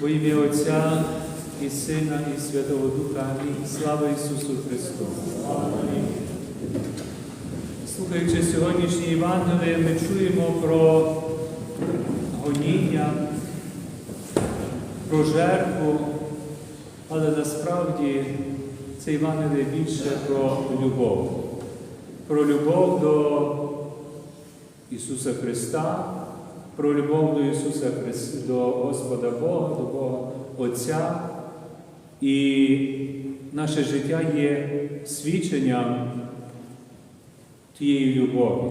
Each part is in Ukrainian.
Во ім'я Отця і Сина, і Святого Духа. Амінь. Слава Ісусу Христу! Слухаючи сьогоднішнє Євангеліє, ми чуємо про гоніння, про жертву, але насправді це Євангеліє більше про любов, про любов до Ісуса Христа, про любов до Ісуса Христа, до Господа Бога, до Бога Отця. І наше життя є свідченням тієї любові.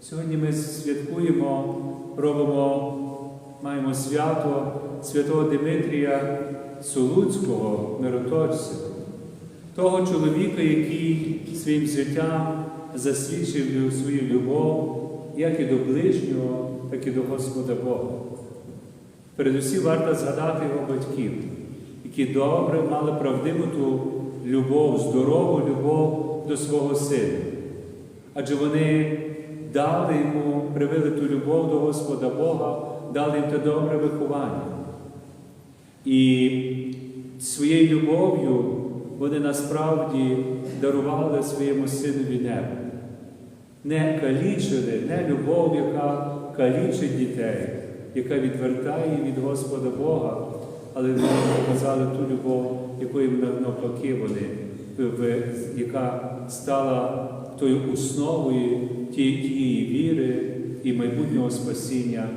Сьогодні ми святкуємо, робимо, маємо свято святого Димитрія Солуцького, миротворця, того чоловіка, який своїм життям засвідчив свою любов як і до ближнього, так і до Господа Бога. Передусім варто згадати його батьків, які добре мали правдиву ту любов, здорову любов до свого сина. Адже вони дали йому, привели ту любов до Господа Бога, дали їм те добре виховання. І своєю любов'ю вони насправді дарували своєму синові небо. Не калічили, не любов, яка калічить дітей, яка відвертає від Господа Бога, але вони показали ту любов, якою навпаки вони, яка стала тою основою тієї віри і майбутнього спасіння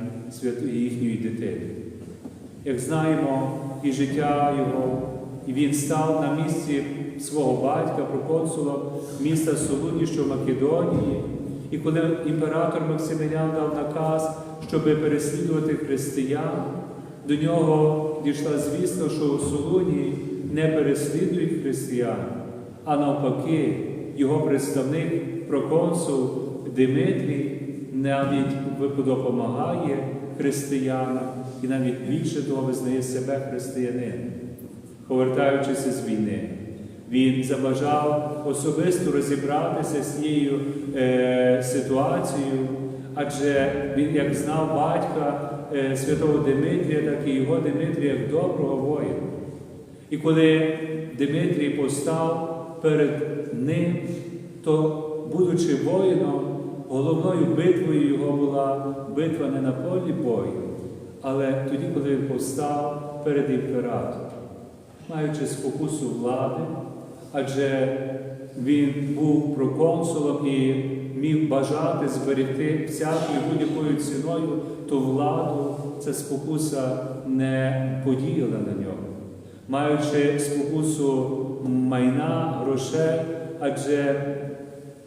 їхньої дитини. Як знаємо, і життя його, і він став на місці свого батька, проконсула міста Солуні, що в Македонії. І коли імператор Максимілян дав наказ, щоб переслідувати християн, до нього дійшла звісно, що у Солуні не переслідують християн, а навпаки, його представник, проконсул Димитрій, навіть допомагає християнам і навіть більше того визнає себе християнином, повертаючися з війни. Він забажав особисто розібратися з цією е, ситуацією, адже він, як знав батька е, святого Димитрія, так і його Димитрія доброго воїна. І коли Димитрій постав перед ним, то, будучи воїном, головною битвою його була битва не на полі бою, але тоді, коли він постав перед імператором, маючи спокусу влади, адже він був проконсулом і міг бажати зберегти всякою будь-якою ціною ту владу, ця спокуса не подіяла на нього. Маючи спокусу майна, грошей, адже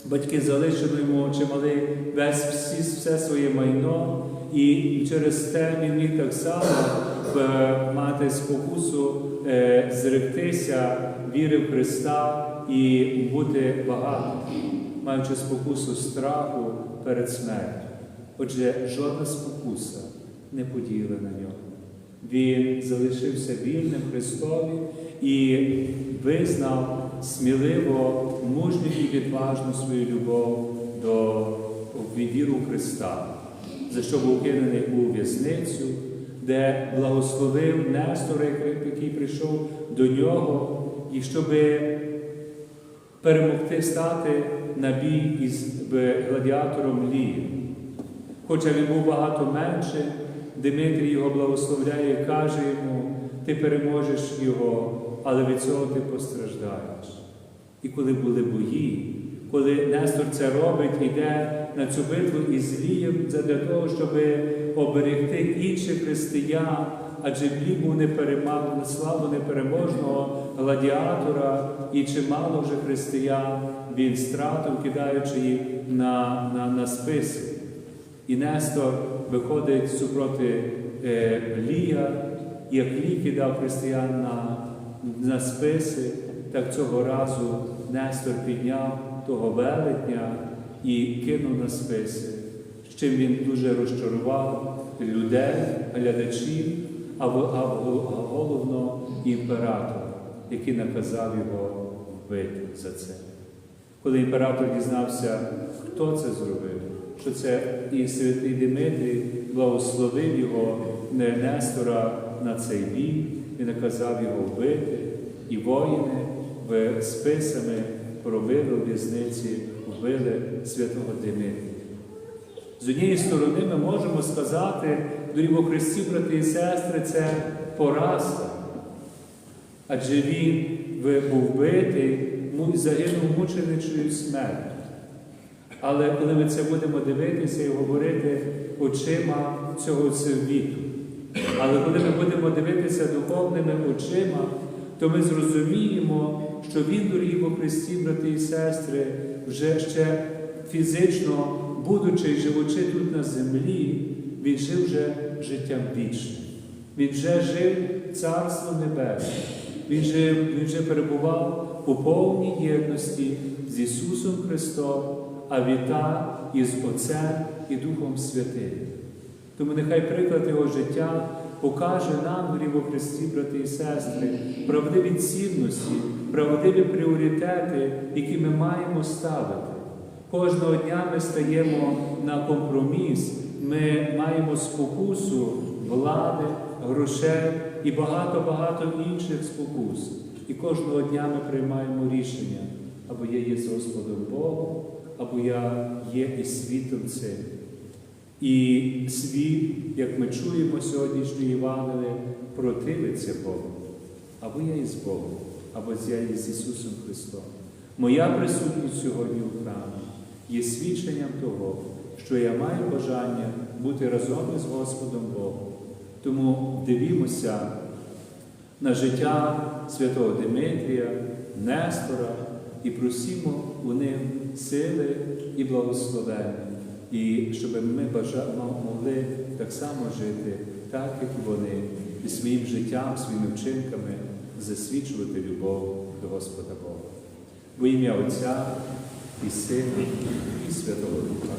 батьки залишили йому чималий весь всі, все своє майно, і через те він міг так само мати спокусу е, зректися віри в Христа і бути багатим, маючи спокусу страху перед смертю. Отже, жодна спокуса не подіяла на нього. Він залишився вільним Христові і визнав сміливо, мужню і відважну свою любов до віру Христа, за що був кинений у в'язницю, де благословив Нестора, який прийшов до нього, і щоб перемогти стати на бій із гладіатором Лії. Хоча він був багато менше, Димитрій його благословляє і каже йому, ти переможеш його, але від цього ти постраждаєш. І коли були бої, коли Нестор це робить, йде на цю битву із Лієм, це для того, щоб оберегти інших християн, адже Лій був неперемагний, славу непереможного гладіатора, і чимало вже християн він стратив, кидаючи їх на, на, на списи. І Нестор виходить супроти е, Лія, як Лій кидав християн на, на списи, так цього разу Нестор підняв того велетня і кинув на списи, чим він дуже розчарував людей, глядачів, а головно імператора, який наказав його вбити за це. Коли імператор дізнався, хто це зробив, що це і святий Димитрій благословив його Нестора на цей бій і наказав його вбити, і воїни списами пробили у в'язниці, вбили святого Димитрія. З однієї сторони, ми можемо сказати, дорогі во Христі, брати і сестри, це поразка. Адже він був вбитий, загинув мученичою смертю. Але коли ми це будемо дивитися і говорити очима цього світу, але коли ми будемо дивитися духовними очима, то ми зрозуміємо, що він, дорогі во Христі, брати і сестри, вже ще фізично, будучи і живучи тут на землі, він жив вже життям вічним. Він вже жив Царством Небесним. Він жив, він вже перебував у повній єдності з Ісусом Христом, а віта із Отцем і Духом Святим. Тому нехай приклад Його життя покаже нам, дорогі во Христі, брати і сестри, правдиві цінності, правдиві пріоритети, які ми маємо ставити. Кожного дня ми стаємо на компроміс, ми маємо спокусу влади, грошей і багато-багато інших спокус. І кожного дня ми приймаємо рішення, або я є з Господом Богом, або я є і світом цим. І світ, як ми чуємо сьогоднішньої Євангелії, противиться Богу. Або я із Богом, або я із Ісусом Христом. Моя присутність сьогодні у храмі є свідченням того, що я маю бажання бути разом із Господом Богом. Тому дивімося на життя святого Димитрія, Нестора і просімо у ним сили і благословення, і щоб ми могли так само жити, так як вони, і своїм життям, своїми вчинками засвідчувати любов до Господа Бога. Во ім'я Отця і Сина, і Святого Духа.